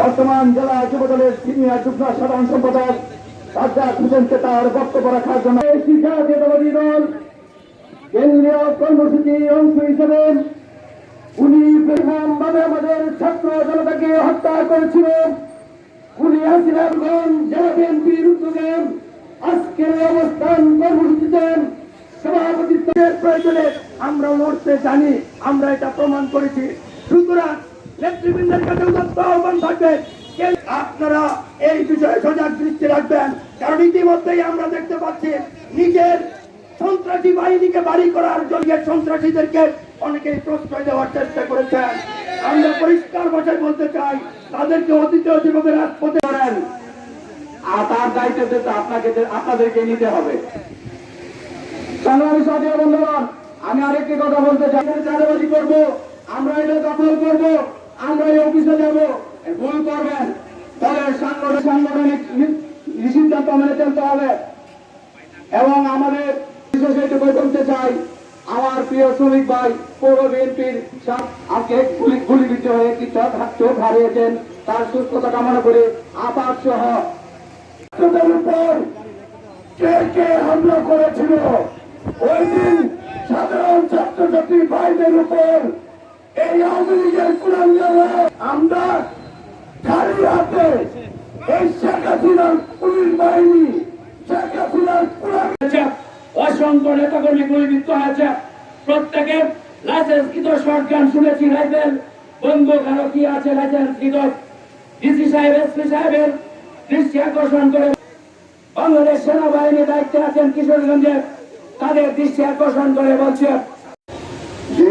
বর্তমান জেলা যুবদলের সিনিয়র যুগ্ম সাধারণ সম্পাদক রাজ্জাক হোসেনকে তার বক্তব্য রাখার জন্য জাতীয়তাবাদী দল কেন্দ্রীয় কর্মসূচির অংশ হিসেবে উনি ভাবে আমাদের ছাত্র জনতাকে হত্যা করেছিল উনি হাসিনাগঞ্জ জেলা বিএনপির উদ্যোগে। আজকের অবস্থান কর্মসূচিতে সভাপতিত্বের প্রয়োজনে আমরা লড়তে জানি, আমরা এটা প্রমাণ করেছি। সুতরাং নেতৃবৃন্দের কাছে আহ্বান থাকবে। আপনারা এই বিষয়ে সজাগ দৃষ্টি রাখবেন? কারণ ইতিমধ্যেই আমরা দেখতে পাচ্ছি নিজের সন্ত্রাসী বাহিনীকে বাড়ি করার জন্য সন্ত্রাসীদেরকে অনেকেই প্রশ্রয় দেওয়ার চেষ্টা করেছেন। আমরা পরিষ্কার ভাষায় বলতে চাই, তাদেরকে অতীতে যেভাবে রাজপথে করেন আর তার দায়িত্ব তো আপনাকে আপনাদেরকে নিতে হবে। সংগ্রামী সাথী বন্ধুগণ, আমি আরেকটি কথা বলতে চাই। চাঁদাবাজি করব আমরা এটা দখল করব। আমরা এই অফিসে যাব ভুল করবেন। তাহলে সাংগঠনিক সাংগঠনিক সিদ্ধান্ত মেনে চলতে হবে। এবং আমাদের বিশেষ বলতে চাই, আমার প্রিয় শ্রমিক ভাই, পৌর বিএনপির আজকে গুলি গুলিবিদ্ধ হয়ে কি চোখ হারিয়েছেন, তার সুস্থতা কামনা করে আপাত সহ হামলা করেছিল? ওই দিন সাধারণ ছাত্রছাত্রী ভাইদের উপর এই আওয়ামী লীগের কুলাঙ্গারা, আমরা খালি হাতে এই শেখ হাসিনার পুলিশ বাহিনী, শেখ হাসিনার কুলাঙ্গা অসংখ্য নেতাকর্মী গুলিবিদ্ধ হয়েছে প্রত্যেকে লাইসেন্স কৃত শর্ট শুনেছি রাইফেল বন্দুক আরও কি আছে লাইসেন্স কৃত ডিসি সাহেব, এসপি সাহেবের দৃষ্টি আকর্ষণ করে বাংলাদেশ সেনাবাহিনী দায়িত্বে আছেন কিশোরগঞ্জে তাদের দৃষ্টি আকর্ষণ করে বলছে। যে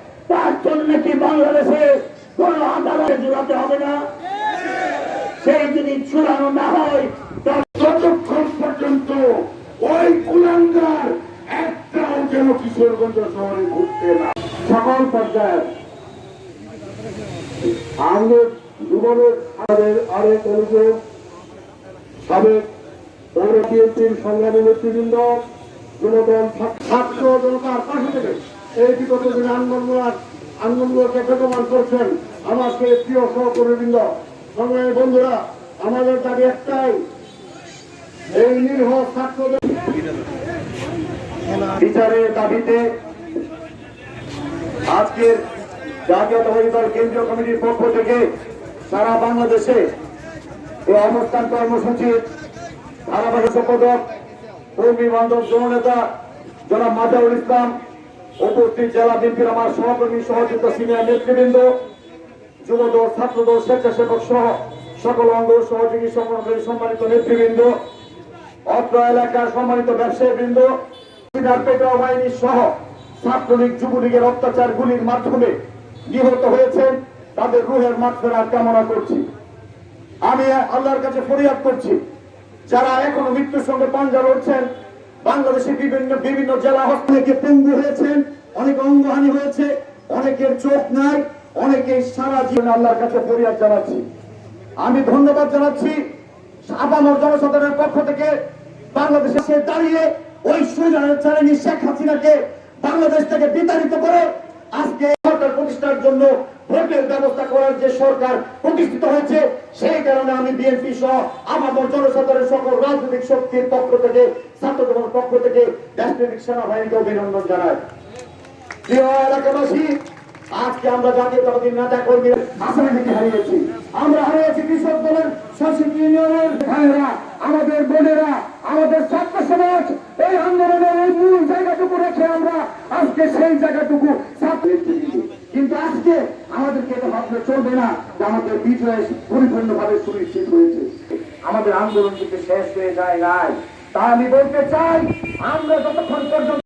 তার জন্য কি বাংলাদেশে কোন আদালতে জোড়াতে হবে না? সেই যদি চূড়ানো না হয় ততক্ষণ পর্যন্ত ওই কুলাঙ্গার একটাও যেন কিশোরগঞ্জ শহরে ঘুরতে না সকল পর্যায়ে আমাদের যুবদের আমাদের আরেক অভিযোগ সাবেক সংগ্রামী নেতৃবৃন্দ, যুবদল ছাত্র এই বিগত করছেন প্রিয় সহকর্মীবৃন্দ। বন্ধুরা, আমাদের দাবি একটাই, এই ছাত্রদের বিচারের দাবিতে আজকের জাতীয়তাবাদী দল কেন্দ্রীয় কমিটির পক্ষ থেকে সারা বাংলাদেশে এই অবস্থান কর্মসূচির ধারাবাহিক সম্পাদক কর্মী বান্ধব জননেতা জনাব মাজাউল ইসলাম উপস্থিত জেলা বিএনপির আমার সহকর্মী সহযোগিতা সিনিয়র নেতৃবৃন্দ, যুবদল, ছাত্রদল, স্বেচ্ছাসেবক সহ সকল অঙ্গ সহযোগী সংগঠনের সম্মানিত নেতৃবৃন্দ, অত্র এলাকার সম্মানিত ব্যবসায়ী বৃন্দ পেট্রোল বাহিনী সহ ছাত্রলীগ, যুবলীগের অত্যাচার গুলির মাধ্যমে নিহত হয়েছেন তাদের রুহের মাঠফেরার কামনা করছি। আমি আল্লাহর কাছে ফরিয়াদ করছি, যারা এখনও মৃত্যুর সঙ্গে পাঞ্জা লড়ছেন বাংলাদেশের বিভিন্ন বিভিন্ন জেলা হস্তকে পঙ্গু হয়েছেন, অনেক অঙ্গহানি হয়েছে, অনেকের চোখ নাই, অনেকে সারা জীবন আল্লাহর কাছে ফরিয়াদ জানাচ্ছি। আমি ধন্যবাদ জানাচ্ছি আপামর জনসাধারণের পক্ষ থেকে বাংলাদেশে দাঁড়িয়ে ওই চ্যালেঞ্জ শেখ হাসিনাকে বাংলাদেশ থেকে বিতাড়িত করে আজকে প্রতিষ্ঠার জন্য ভোটের ব্যবস্থা করার যে সরকার প্রতিষ্ঠিত হয়েছে, সেই কারণে আমি বিএনপি সহ আমার জনসাধারণের সকল রাজনৈতিক শক্তির পক্ষ থেকে ছাত্রদের পক্ষ থেকে রাষ্ট্রীয় সেনাবাহিনীকে অভিনন্দন জানাই। এলাকাবাসী, আজকে আমরা জাতীয়তাবাদী নেতা কর্মীরা আসামিকে হারিয়েছি। আমরা হারিয়েছি কৃষক দলের শাসক ইউনিয়নের ভাইয়েরা, আমাদের বোনেরা, আমাদের ছাত্র সমাজ। এই আন্দোলনের এই মূল জায়গাটুকু রেখে আমরা আজকে সেই জায়গাটুকু দিয়েছি। কিন্তু আজকে আমাদেরকে এটা ভাবলে চলবে না যে আমাদের বিজয় পরিপূর্ণভাবে সুনিশ্চিত হয়েছে? আমাদের আন্দোলন থেকে শেষ হয়ে যায় নাই তা আমি বলতে চাই, আমরা যতক্ষণ পর্যন্ত